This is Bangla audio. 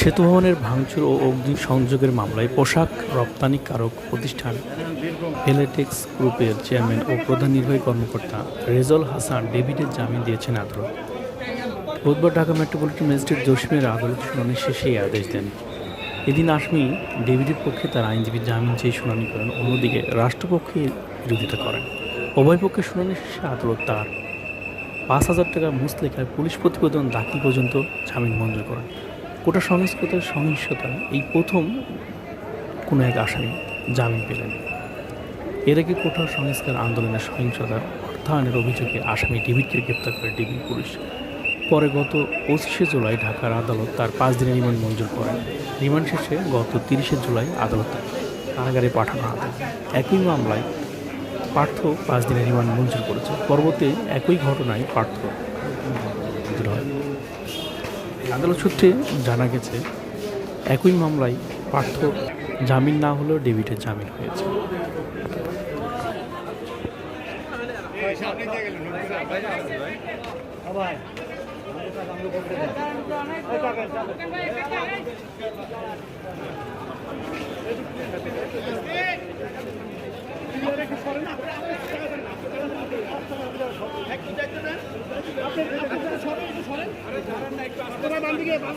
সেতু ভবনের ভাঙচুর ও অগ্নি সংযোগের মামলায় পোশাক রপ্তানিকারক প্রতিষ্ঠান ভেলেটেক্স গ্রুপের চেয়ারম্যান ও প্রধান নির্বাহী কর্মকর্তা রেজল হাসান ডেভিডের জামিন দিয়েছেন আদালত। বুধবার ঢাকা মেট্রোপলিটন ম্যাজিস্ট্রেট জসিমের আদালত শুনানি শেষে এই আদেশ দেন। এদিন আসামি ডেভিডের পক্ষে তার আইনজীবী জামিন চেয়ে শুনানি করেন, অন্যদিকে রাষ্ট্রপক্ষে বিরোধিতা করেন। উভয় পক্ষের শুনানি শেষে আদালত তার পাঁচ হাজার টাকা মুসলেখায় পুলিশ প্রতিবেদন দাখিল পর্যন্ত জামিন মঞ্জুর করেন। কোটা সংস্কৃতের সহিংসতা এই প্রথম কোনো এক আসামি জামিন পেলেন। এর আগে কোটা সংস্কার আন্দোলনের সহিংসতা অর্থায়নের অভিযোগে আসামি ডেভিডকে গ্রেপ্তার করে ডিবি পুলিশ। পরে গত পঁচিশে জুলাই ঢাকার আদালত তার পাঁচ দিনের রিমান্ড মঞ্জুর করেন। রিমান্ড শেষে গত তিরিশে জুলাই আদালত কারাগারে পাঠানো হয়। একই মামলায় পার্থ পাঁচ দিনের রিমান্ড মঞ্জুর করেছে। পরবর্তী একই ঘটনায় পার্থ হয়। আদালত সূত্রে জানা গেছে একই মামলায় পার্থ জামিন না হলেও ডেভিডের জামিন হয়েছে। আপনারা বাম দিকে বাম